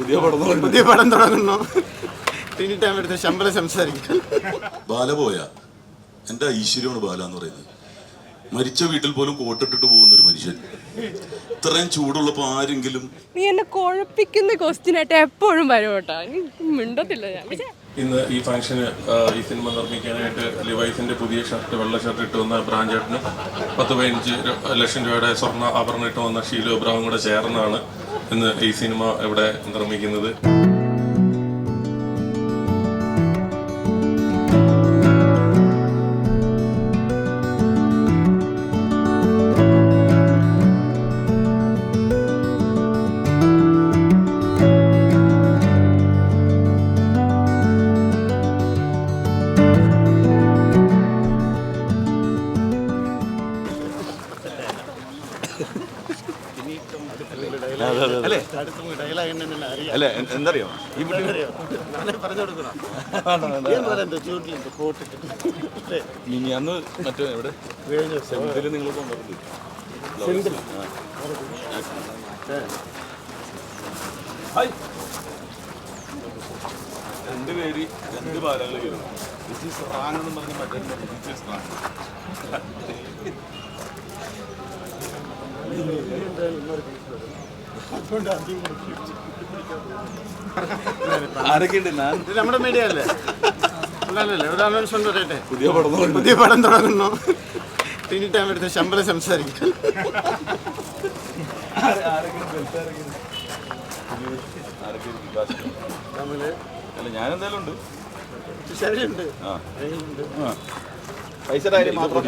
പുതിയ പടം. പുതിയ പടം തുടങ്ങുന്നു. ടിനി ടൈം എടുത്ത് ശമ്പളം സംസാരിക്കാൻ ബാല പോയ. എന്റെ ഐശ്വര്യമാണ് ബാല എന്ന് പറയുന്നത്. മരിച്ച വീട്ടിൽ പോലും കോട്ടിട്ടിട്ട് പോകുന്ന ഒരു മനുഷ്യൻ. ഇത്രയും ചൂടുള്ളപ്പോ ആരെങ്കിലും നീ എന്നെ കുഴപ്പിക്കുന്ന ക്വസ്റ്റ്യൻ ആയിട്ട് എപ്പോഴും വരും കേട്ടോ. മിണ്ടത്തില്ല ഞാൻ. ഇന്ന് ഈ ഫംഗ്ഷന് ഈ സിനിമ നിർമ്മിക്കാനായിട്ട് ലിവൈസിന്റെ പുതിയ ഷർട്ട് വെള്ള ഷർട്ട് ഇട്ട് വന്ന ബ്രാഞ്ചേട്ടന് പത്ത് പതിനഞ്ച് ലക്ഷം രൂപയുടെ സ്വർണ ആഭരണം ഇട്ട് വന്ന ഷീലു അബ്രാഹും കൂടെ ചേർന്നാണ് ഇന്ന് ഈ സിനിമ ഇവിടെ നിർമ്മിക്കുന്നത്? അല്ല? എന്തറിയോ? ഈ ഇനി അന്ന് മറ്റേ എവിടെ? സെന്തിൽ നിങ്ങൾ കൊണ്ടുവരുന്നത് രണ്ട് പേര് രണ്ട് ബാലകൾ കയറും. ദിസ് ഈസ് റാങ് എന്ന് പറഞ്ഞ് മറ്റേ ദിസ് ഈസ് റാങ് ആരൊക്കെയുണ്ട്? നമ്മുടെ മീഡിയ അല്ലേ? അല്ലല്ലേ ഒരു അനൗൺസ്മെന്റ് പറയട്ടെ പുതിയ പടം പുതിയ പടം തുടങ്ങുന്നു. ടിനി ടൈം എടുത്ത് ശമ്പളം സംസാരിക്കും. തമിഴ് അല്ല ഞാനെന്തായാലും ഉണ്ട്. ശരിയുണ്ട് മാത്രം കാര്യം മാത്രം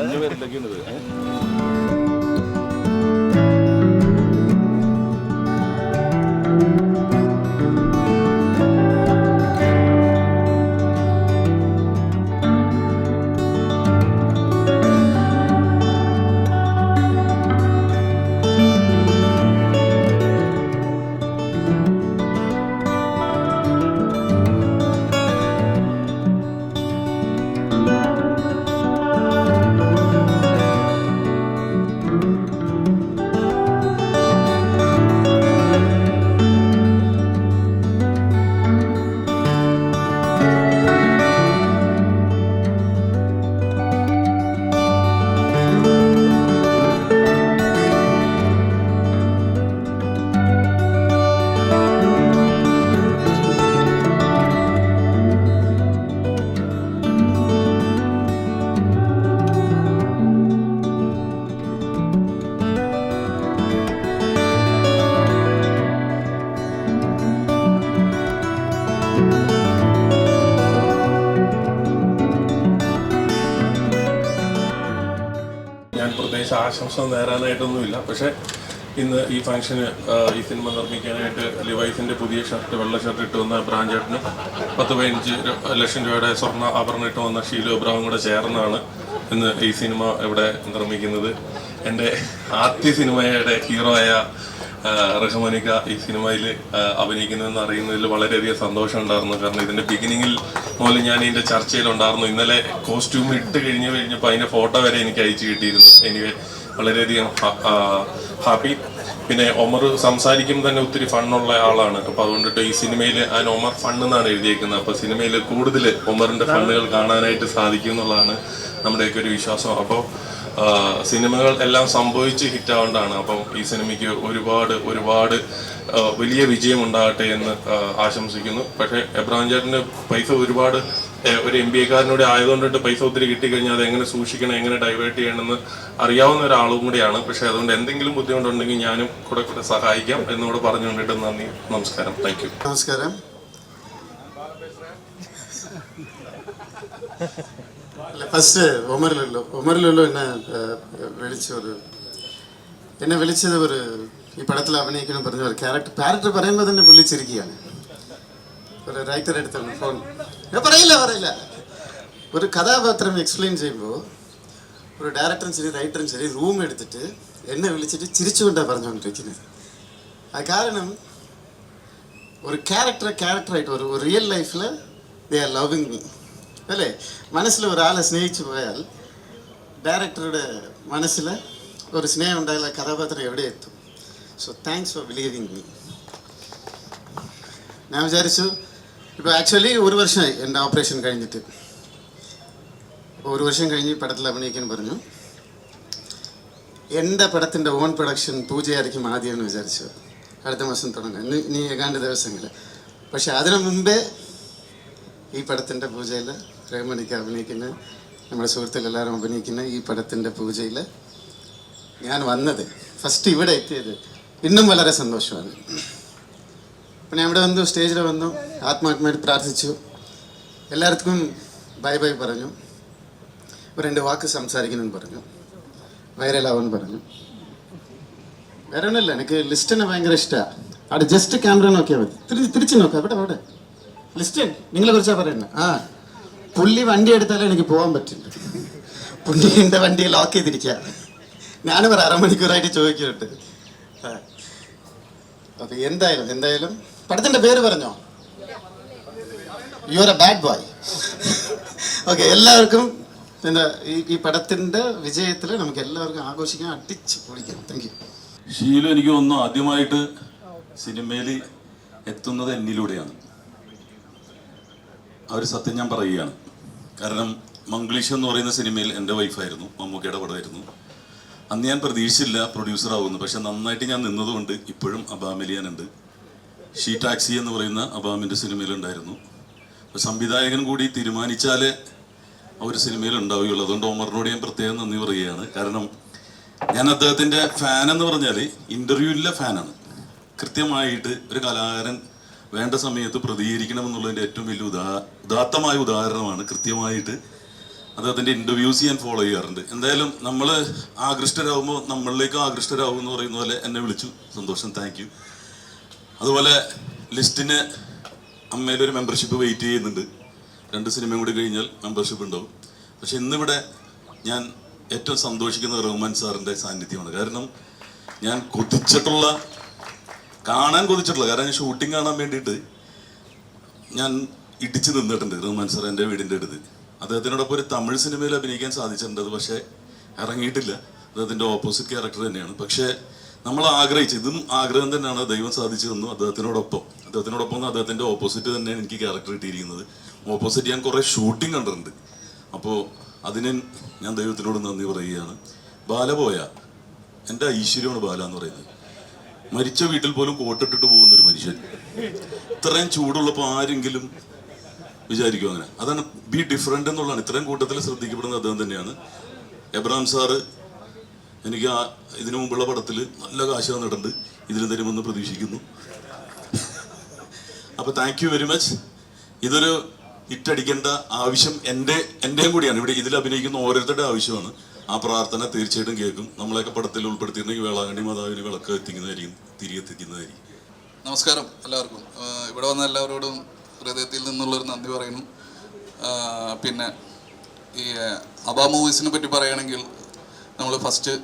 പ്രത്യേകിച്ച് ആശംസ നേരാനായിട്ടൊന്നുമില്ല. പക്ഷേ ഇന്ന് ഈ ഫംഗ്ഷന് ഈ സിനിമ നിർമ്മിക്കാനായിട്ട് ലിവൈസിന്റെ പുതിയ ഷർട്ട് വെള്ള ഷർട്ട് ഇട്ട് വന്ന ബ്രാഞ്ചേട്ടന് പത്ത് പതിനഞ്ച് ലക്ഷം രൂപയുടെ സ്വർണ ആഭരണം ഇട്ട് വന്ന ഷീലു അബ്രാഹും കൂടെ ചേർന്നാണ് ഇന്ന് ഈ സിനിമ ഇവിടെ നിർമ്മിക്കുന്നത്. എന്റെ ആദ്യ സിനിമയുടെ ഹീറോ ആയ റഹ്മാനിക്ക ഈ സിനിമയിൽ അഭിനയിക്കുന്നതെന്ന് അറിയുന്നതിൽ വളരെയധികം സന്തോഷം ഉണ്ടായിരുന്നു. കാരണം ഇതിന്റെ ബിഗിനിങ്ങിൽ മുതൽ ഞാൻ ഇതിന്റെ ചർച്ചയിലുണ്ടായിരുന്നു. ഇന്നലെ കോസ്റ്റ്യൂം ഇട്ട് കഴിഞ്ഞ് കഴിഞ്ഞപ്പോൾ അതിന്റെ ഫോട്ടോ വരെ എനിക്ക് അയച്ചു കിട്ടിയിരുന്നു. എനിക്ക് വളരെയധികം ഹാപ്പി പിന്നെ ഒമർ സംസാരിക്കുമ്പോൾ തന്നെ ഒത്തിരി ഫണ്ണുള്ള ആളാണ്. അപ്പൊ അതുകൊണ്ടിട്ട് ഈ സിനിമയിൽ ആ ഒമർ ഫണ്ണ് എന്നാണ് എഴുതിയേക്കുന്നത്. അപ്പൊ സിനിമയിൽ കൂടുതൽ ഒമറിന്റെ ഫണ്ണുകൾ കാണാനായിട്ട് സാധിക്കും എന്നുള്ളതാണ് നമ്മുടെയൊക്കെ ഒരു വിശ്വാസം. അപ്പോൾ സിനിമകൾ എല്ലാം സംഭവിച്ച് ഹിറ്റാവേണ്ടതാണ് അപ്പം ഈ സിനിമയ്ക്ക് ഒരുപാട് ഒരുപാട് വലിയ വിജയം ഉണ്ടാകട്ടെ എന്ന് ആശംസിക്കുന്നു. പക്ഷേ എബ്രഹാം ചേട്ടന് പൈസ ഒരുപാട് ഒരു എം ബി എക്കാരനോട് ആയതുകൊണ്ടിട്ട് പൈസ ഒത്തിരി കിട്ടിക്കഴിഞ്ഞാൽ അത് എങ്ങനെ സൂക്ഷിക്കണം എങ്ങനെ ഡൈവേർട്ട് ചെയ്യണമെന്ന് അറിയാവുന്ന ഒരാളും കൂടിയാണ്. പക്ഷേ അതുകൊണ്ട് എന്തെങ്കിലും ബുദ്ധിമുട്ടുണ്ടെങ്കിൽ ഞാനും കൂടെ കൂടെ സഹായിക്കാം എന്നോട് പറഞ്ഞുകൊണ്ടിട്ട് നന്ദി. നമസ്കാരം. താങ്ക് യു നമസ്കാരം. അല്ല ഫസ്റ്റ് ഒമർ ലുല്ലു ഒമർ ലുല്ലു എന്നെ വിളിച്ച ഒരു എന്നെ വിളിച്ചത് ഒരു ഈ പടത്തിൽ അഭിനയിക്കണം പറഞ്ഞ ഒരു ക്യാരക്ടർ ക്യാരക്ടർ പറയുമ്പോൾ തന്നെ വിളിച്ചിരിക്കുകയാണ് ഒരു റൈറ്റർ എടുത്താണ് ഫോൺ പറയില്ല പറയില്ല. ഒരു കഥാപാത്രം എക്സ്പ്ലെയിൻ ചെയ്യുമ്പോൾ ഒരു ഡയറക്ടറും ശരി റൈറ്ററും ശരി റൂം എടുത്തിട്ട് എന്നെ വിളിച്ചിട്ട് ചിരിച്ചുകൊണ്ടാണ് പറഞ്ഞുകൊണ്ടിരിക്കുന്നത് ആ കാരണം ഒരു ക്യാരക്ടർ ക്യാരക്ടറായിട്ട് ഒരു റിയൽ ലൈഫിൽ ദേ ആർ ലവിങ് മീ അല്ലേ? മനസ്സിൽ ഒരാളെ സ്നേഹിച്ചു പോയാൽ ഡയറക്ടറുടെ മനസ്സിൽ ഒരു സ്നേഹം ഉണ്ടായാൽ കഥാപാത്രം എവിടെ എത്തും? So thanks for believing me ഞാൻ വിചാരിച്ചു ഇപ്പോൾ ആക്ച്വലി ഒരു വർഷമായി എന്റെ ഓപ്പറേഷൻ കഴിഞ്ഞിട്ട്. ഒരു വർഷം കഴിഞ്ഞ് പടത്തിൽ അഭിനയിക്കാൻ പറഞ്ഞു. എന്റെ പടത്തിന്റെ ഓൺ പ്രൊഡക്ഷൻ പൂജയായിരിക്കും ആദ്യം എന്ന് വിചാരിച്ചു. അടുത്ത മാസം തുടങ്ങാം. ഇനി ഇനി ഏകാണ്ട് ദിവസങ്ങൾ. പക്ഷെ അതിനു മുമ്പേ ഈ പടത്തിന്റെ പൂജയിൽ രഹ്മണിക്ക് അഭിനയിക്കുന്ന നമ്മുടെ സുഹൃത്തുക്കൾ എല്ലാവരും അഭിനയിക്കുന്ന ഈ പടത്തിന്റെ പൂജയിൽ ഞാൻ വന്നത് ഫസ്റ്റ് ഇവിടെ എത്തിയത് ഇന്നും വളരെ സന്തോഷമാണ്. അപ്പം ഞാൻ ഇവിടെ വന്നു സ്റ്റേജിൽ വന്നു ആത്മാത്മായിട്ട് പ്രാർത്ഥിച്ചു. എല്ലാവർക്കും ബൈ ബൈ പറഞ്ഞു. രണ്ട് വാക്ക് സംസാരിക്കണമെന്ന് പറഞ്ഞു. വൈറലാവെന്ന് പറഞ്ഞു. വേറെ ഒന്നുമില്ല എനിക്ക് ലിസ്റ്റിനെ ഭയങ്കര ഇഷ്ടമാണ് അവിടെ ജസ്റ്റ് ക്യാമറ നോക്കിയാൽ മതി. തിരിച്ച് തിരിച്ച് നോക്കാം അവിടെ അവിടെ. ലിസ്റ്റൻ നിങ്ങളെ കുറിച്ചാണ് പറയുന്നത്? ആ. പുള്ളി വണ്ടി എടുത്താലേ എനിക്ക് പോകാൻ പറ്റില്ല. പുള്ളി എന്റെ വണ്ടി ലോക്ക് ചെയ്തിരിക്കുകയാണ് ഞാനും ഒരു അരമണിക്കൂറായിട്ട് ചോദിക്കുന്നുണ്ട്. അപ്പൊ എന്തായാലും എന്തായാലും പടത്തിന്റെ പേര് പറഞ്ഞോ? You are a bad boy okay എല്ലാവർക്കും എന്താ ഈ ഈ പടത്തിന്റെ വിജയത്തിൽ നമുക്ക് എല്ലാവർക്കും ആഘോഷിക്കാൻ അടിച്ച് പൊളിക്കാം. താങ്ക് യു ഷീലു എനിക്ക് തോന്നുന്നു ആദ്യമായിട്ട് സിനിമയിൽ എത്തുന്നത് എന്നിലൂടെയാണ്. ആ ഒരു സത്യം ഞാൻ പറയുകയാണ്. കാരണം മംഗ്ലീഷ് എന്ന് പറയുന്ന സിനിമയിൽ എന്റെ വൈഫായിരുന്നു മമ്മൂക്കയുടെ പടമായിരുന്നു. അന്ന് ഞാൻ പ്രതീക്ഷിച്ചില്ല പ്രൊഡ്യൂസർ ആവുന്നു പക്ഷെ നന്നായിട്ട് ഞാൻ നിന്നതുകൊണ്ട് ഇപ്പോഴും അബാമിലിയാനുണ്ട് ഷീ ടാക്സി എന്ന് പറയുന്ന അബാമിന്റെ സിനിമയിലുണ്ടായിരുന്നു. അപ്പോൾ സംവിധായകൻ കൂടി തീരുമാനിച്ചാലേ ആ ഒരു സിനിമയിൽ ഉണ്ടാവുകയുള്ളൂ. അതുകൊണ്ട് ഓമറിനോട് ഞാൻ പ്രത്യേകം നന്ദി പറയുകയാണ്. കാരണം ഞാൻ അദ്ദേഹത്തിന്റെ ഫാൻ എന്ന് പറഞ്ഞാൽ ഇന്റർവ്യൂവിലെ ഫാനാണ് കൃത്യമായിട്ട് ഒരു കലാകാരൻ വേണ്ട സമയത്ത് പ്രതികരിക്കണം എന്നുള്ളതിന്റെ ഏറ്റവും വലിയ ഉദാ ഉദാത്തമായ ഉദാഹരണമാണ് കൃത്യമായിട്ട് അദ്ദേഹത്തിന്റെ ഇന്റർവ്യൂസ് ഞാൻ ഫോളോ ചെയ്യാറുണ്ട്. എന്തായാലും നമ്മൾ ആകൃഷ്ടരാകുമ്പോൾ നമ്മളിലേക്ക് ആകൃഷ്ടരാകും എന്ന് പറയുന്ന പോലെ എന്നെ വിളിച്ചു. സന്തോഷം താങ്ക് യു അതുപോലെ ലിസ്റ്റിന് അമ്മയിലൊരു മെമ്പർഷിപ്പ് വെയിറ്റ് ചെയ്യുന്നുണ്ട്. രണ്ട് സിനിമയും കൂടി കഴിഞ്ഞാൽ മെമ്പർഷിപ്പ് ഉണ്ടാവും. പക്ഷെ ഇന്നിവിടെ ഞാൻ ഏറ്റവും സന്തോഷിക്കുന്ന റഹ്മാൻ സാറിന്റെ സാന്നിധ്യമാണ്. കാരണം ഞാൻ കൊതിച്ചിട്ടുള്ള കാണാൻ കൊതിച്ചിട്ടുള്ള കാരണം ഷൂട്ടിംഗ് കാണാൻ വേണ്ടിയിട്ട് ഞാൻ ഇടിച്ചു നിന്നിട്ടുണ്ട്. റഹ്മാൻ സാർ എന്റെ വീടിന്റെ അടുത്ത്. അദ്ദേഹത്തിനോടൊപ്പം ഒരു തമിഴ് സിനിമയിൽ അഭിനയിക്കാൻ സാധിച്ചിട്ടുണ്ട്. അത് പക്ഷേ ഇറങ്ങിയിട്ടില്ല. അദ്ദേഹത്തിന്റെ ഓപ്പോസിറ്റ് ക്യാരക്ടർ തന്നെയാണ്. പക്ഷേ നമ്മൾ ആഗ്രഹിച്ചു. ഇതും ആഗ്രഹം തന്നെയാണ് ദൈവം സാധിച്ചു തന്നു അദ്ദേഹത്തിനോടൊപ്പം അദ്ദേഹത്തിനോടൊപ്പം അദ്ദേഹത്തിന്റെ ഓപ്പോസിറ്റ് തന്നെയാണ് എനിക്ക് ക്യാരക്ടർ കിട്ടിയിരിക്കുന്നത്. ഓപ്പോസിറ്റ് ഞാൻ കുറേ ഷൂട്ടിംഗ് കണ്ടിട്ടുണ്ട്. അപ്പോൾ അതിന് ഞാൻ ദൈവത്തിനോട് നന്ദി പറയുകയാണ്. ബാലപോയ എന്റെ ഐശ്വര്യമാണ് ബാല എന്ന് പറയുന്നത്. മരിച്ച വീട്ടിൽ പോലും കോട്ടിട്ടിട്ട് പോകുന്ന ഒരു മനുഷ്യൻ. ഇത്രയും ചൂടുള്ളപ്പോൾ ആരെങ്കിലും വിചാരിക്കും അങ്ങനെ? അതാണ് ബി ഡിഫറെന്റ് എന്നുള്ളതാണ്. ഇത്രയും കൂട്ടത്തിൽ ശ്രദ്ധിക്കപ്പെടുന്നത് അദ്ദേഹം തന്നെയാണ്. എബ്രാം സാറ് എനിക്ക് ആ ഇതിനു മുമ്പുള്ള പടത്തിൽ നല്ല കാശ് തന്നിട്ടുണ്ട്. ഇതിൽ തരുമെന്ന് പ്രതീക്ഷിക്കുന്നു. അപ്പോൾ താങ്ക് യു വെരി മച്ച് ഇതൊരു ഹിറ്റടിക്കേണ്ട ആവശ്യം എന്റെ എന്റെയും കൂടിയാണ്. ഇവിടെ ഇതിൽ അഭിനയിക്കുന്ന ഓരോരുത്തരുടെ ആവശ്യമാണ്. ആ പ്രാർത്ഥന തീർച്ചയായിട്ടും കേൾക്കും. നമ്മളെയൊക്കെ പടത്തിൽ ഉൾപ്പെടുത്തിയിട്ടുണ്ടെങ്കിൽ വേളാങ്കണ്ണി മാതാവിന് വിളക്ക് എത്തിക്കുന്നതായിരിക്കും. തിരികെത്തിക്കുന്നതായിരിക്കും നമസ്കാരം എല്ലാവർക്കും. ഇവിടെ വന്ന എല്ലാവരോടും ഹൃദയത്തിൽ നിന്നുള്ളൊരു നന്ദി പറയുന്നു. പിന്നെ ഈ അബ മൂവീസിനെ പറ്റി പറയുകയാണെങ്കിൽ നമ്മൾ ഫസ്റ്റ്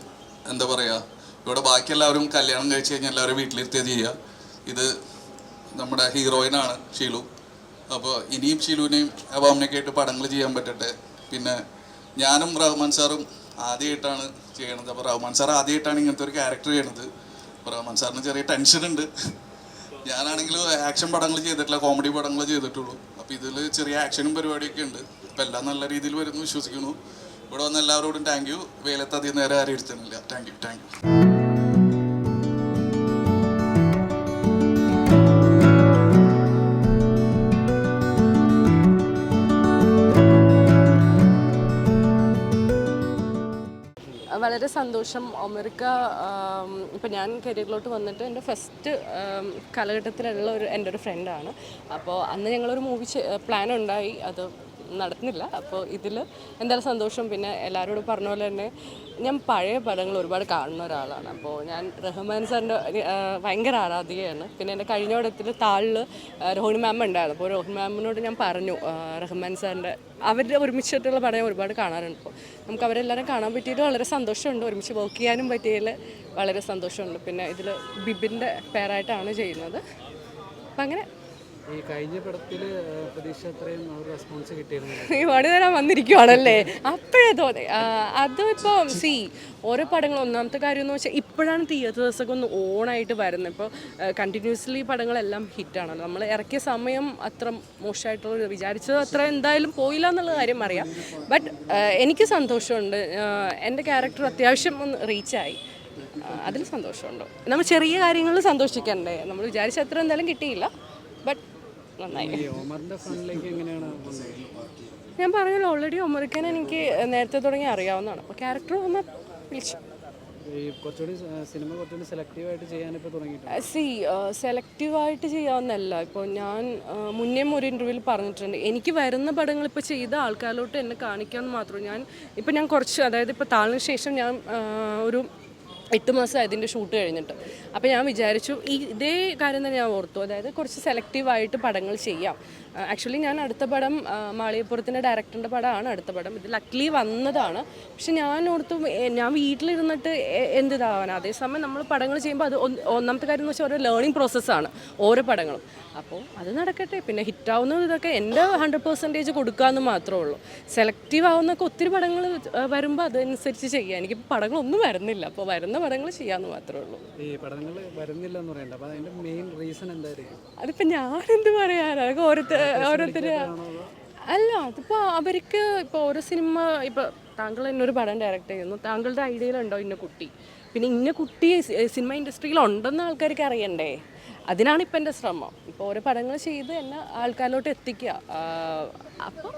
എന്താ പറയുക ഇവിടെ ബാക്കി എല്ലാവരും കല്യാണം കഴിച്ച് കഴിഞ്ഞാൽ എല്ലാവരും വീട്ടിലിരുത്തിയാ ചെയ്യുക ഇത് നമ്മുടെ ഹീറോയിനാണ് ഷീലു. അപ്പോൾ ഇനിയും ഷീലുവിനെയും അബാമിനെയൊക്കെ ആയിട്ട് പടങ്ങൾ ചെയ്യാൻ പറ്റട്ടെ. പിന്നെ ഞാനും റഹ്മാൻ സാറും ആദ്യമായിട്ടാണ് ചെയ്യണത്. അപ്പോൾ റഹ്മാൻ സാർ ആദ്യമായിട്ടാണ് ഇങ്ങനത്തെ ഒരു ക്യാരക്ടർ ചെയ്യണത്. അപ്പോൾ റഹ്മാൻ സാറിന് ചെറിയ ടെൻഷൻ ഉണ്ട്. ഞാനാണെങ്കിൽ ആക്ഷൻ പടങ്ങൾ ചെയ്തിട്ടില്ല കോമഡി പടങ്ങൾ ചെയ്തിട്ടുള്ളൂ. അപ്പോൾ ഇതിൽ ചെറിയ ആക്ഷനും പരിപാടിയൊക്കെ ഉണ്ട്. അപ്പോൾ എല്ലാം നല്ല രീതിയിൽ വരുന്നു വിശ്വസിക്കുന്നു. ഇവിടെ വന്ന എല്ലാവരോടും താങ്ക് യു വേലത്ത് അധികം നേരം ആരും ഇരുത്തുന്നില്ല താങ്ക് യു താങ്ക് യു വളരെ സന്തോഷം. അമേരിക്ക ഇപ്പം ഞാൻ കരിയറിലോട്ട് വന്നിട്ട് എന്റെ ഫസ്റ്റ് കാലഘട്ടത്തിലുള്ള ഒരു എന്റെ ഒരു ഫ്രണ്ടാണ് അപ്പോൾ അന്ന് ഞങ്ങളൊരു മൂവി പ്ലാൻ ഉണ്ടായി. അത് നടത്തുന്നില്ല. അപ്പോൾ ഇതിൽ എന്തായാലും സന്തോഷം? പിന്നെ എല്ലാവരോടും പറഞ്ഞ പോലെ തന്നെ ഞാൻ പഴയ പടങ്ങൾ ഒരുപാട് കാണുന്ന ഒരാളാണ്. അപ്പോൾ ഞാൻ റഹ്മാൻ സാറിന്റെ ഭയങ്കര ആരാധികയാണ്. പിന്നെ എന്റെ കഴിഞ്ഞ പടത്തിൽ താളിൽ രോഹിണി മാം ഉണ്ടായിരുന്നു. അപ്പോൾ രോഹിണി മാമിനോട് ഞാൻ പറഞ്ഞു റഹ്മാൻ സാറിന്റെ അവരുടെ ഒരുമിച്ചിട്ടുള്ള പടം ഒരുപാട് കാണാറുണ്ട്. അപ്പോൾ നമുക്ക് അവരെല്ലാവരും കാണാൻ പറ്റിയത് വളരെ സന്തോഷമുണ്ട്. ഒരുമിച്ച് വർക്ക് ചെയ്യാനും പറ്റിയതിൽ വളരെ സന്തോഷമുണ്ട്. പിന്നെ ഇതിൽ ബിബിന്റെ പേരായിട്ടാണ് ചെയ്യുന്നത്. അപ്പം അങ്ങനെ ഈ കഴിഞ്ഞ റെസ്പോൺസ് വന്നിരിക്കുവാണല്ലേ? അപ്പോഴേ തോന്നി. അതിപ്പം സി ഓരോ പടങ്ങൾ ഒന്നാമത്തെ കാര്യം എന്ന് വെച്ചാൽ ഇപ്പോഴാണ് തിയേറ്റേഴ്സൊക്കെ ഒന്ന് ഓണായിട്ട് വരുന്നത്. ഇപ്പോൾ കണ്ടിന്യൂസ്ലി പടങ്ങളെല്ലാം ഹിറ്റാണല്ലോ. നമ്മൾ ഇറക്കിയ സമയം അത്ര മോശമായിട്ടുള്ള വിചാരിച്ചത് അത്ര എന്തായാലും പോയില്ല എന്നുള്ള കാര്യം അറിയാം ബട്ട് എനിക്ക് സന്തോഷമുണ്ട്. എന്റെ ക്യാരക്ടർ അത്യാവശ്യം ഒന്ന് റീച്ചായി അതിൽ സന്തോഷമുണ്ടോ? നമ്മൾ ചെറിയ കാര്യങ്ങളിൽ സന്തോഷിക്കണ്ടേ? നമ്മൾ വിചാരിച്ച അത്ര എന്തായാലും കിട്ടിയില്ല. നന്നായി. ഞാൻ പറഞ്ഞല്ലോ ഓൾറെഡി ഒമറിക്കാൻ എനിക്ക് നേരത്തെ തുടങ്ങി അറിയാവുന്നതാണ്. അപ്പോൾ ക്യാരക്ടർ ഒന്ന് വിളിച്ചു. സി സെലക്റ്റീവായിട്ട് ചെയ്യാവുന്നല്ല ഇപ്പോൾ ഞാൻ മുന്നേ ഒരു ഇന്റർവ്യൂവിൽ പറഞ്ഞിട്ടുണ്ട്. എനിക്ക് വരുന്ന പടങ്ങൾ ഇപ്പോൾ ചെയ്ത ആൾക്കാരിലോട്ട് എന്നെ കാണിക്കാമെന്ന് മാത്രം. ഞാൻ ഇപ്പോൾ ഞാൻ കുറച്ച് അതായത് ഇപ്പോൾ താളിന് ശേഷം ഞാൻ ഒരു എട്ട് മാസം അതിന്റെ ഷൂട്ട് കഴിഞ്ഞിട്ട്. അപ്പോൾ ഞാൻ വിചാരിച്ചു ഈ ഇതേ കാര്യം തന്നെ ഞാൻ ഓർത്തു. അതായത് കുറച്ച് സെലക്റ്റീവായിട്ട് പടങ്ങൾ ചെയ്യാം. ആക്ച്വലി ഞാൻ അടുത്ത പടം മാളികപ്പുറത്തിന്റെ ഡയറക്ടറിന്റെ പടമാണ് അടുത്ത പടം. ഇത് ലക്ലി വന്നതാണ്. പക്ഷെ ഞാൻ ഓർത്തു ഞാൻ വീട്ടിലിരുന്നിട്ട് എന്ത് ഇതാവാൻ അതേസമയം നമ്മൾ പടങ്ങൾ ചെയ്യുമ്പോൾ അത് ഒന്നാമത്തെ കാര്യം എന്ന് വെച്ചാൽ ഓരോ ലേണിംഗ് പ്രോസസ്സാണ് ഓരോ പടങ്ങളും. അപ്പോൾ അത് നടക്കട്ടെ. പിന്നെ ഹിറ്റാവുന്ന ഇതൊക്കെ എന്റെ ഹൺഡ്രഡ് പെർസെന്റേജ് കൊടുക്കാമെന്ന് മാത്രമേ ഉള്ളൂ. സെലക്റ്റീവ് ആവുന്നൊക്കെ ഒത്തിരി പടങ്ങൾ വരുമ്പോൾ അതനുസരിച്ച് ചെയ്യാം. എനിക്കിപ്പോൾ പടങ്ങളൊന്നും വരുന്നില്ല. അപ്പോൾ വരുന്ന പടങ്ങൾ ചെയ്യാമെന്ന് മാത്രമേ ഉള്ളൂ. ഈ പഠനങ്ങൾ വരുന്നില്ല എന്ന് പറയണ്ട അപ്പോൾ മെയിൻ റീസൺ എന്തായിരിക്കും? അതിപ്പോൾ ഞാനെന്ത് പറയാനാ? അതൊക്കെ ഓരോരുത്തർ ഓരോരുത്തർ അല്ല അതിപ്പോൾ അവർക്ക് ഇപ്പോൾ ഓരോ സിനിമ ഇപ്പോൾ താങ്കൾ എന്നൊരു പടം ഡയറക്റ്റ് ചെയ്യുന്നു. താങ്കളുടെ ഐഡിയയിലുണ്ടോ ഇന്ന കുട്ടി? പിന്നെ ഇന്ന കുട്ടി സിനിമ ഇൻഡസ്ട്രിയിൽ ഉണ്ടെന്ന് ആൾക്കാർക്ക് അറിയണ്ടേ? അതിനാണ് ഇപ്പം എന്റെ ശ്രമം. ഇപ്പോൾ ഓരോ പടങ്ങൾ ചെയ്ത് എന്നെ ആൾക്കാരിലോട്ട് എത്തിക്കുക. അപ്പോൾ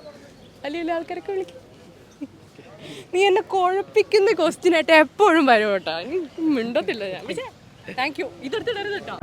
വലിയ വലിയ ആൾക്കാരൊക്കെ വിളിക്കും. നീ എന്നെ കുഴപ്പിക്കുന്ന ക്വസ്റ്റ്യൻ ആയിട്ട് എപ്പോഴും വരും കേട്ടോ. മിണ്ടത്തില്ല ഞാൻ. താങ്ക് യു ഇതെടുത്തിടരുത് കേട്ടോ.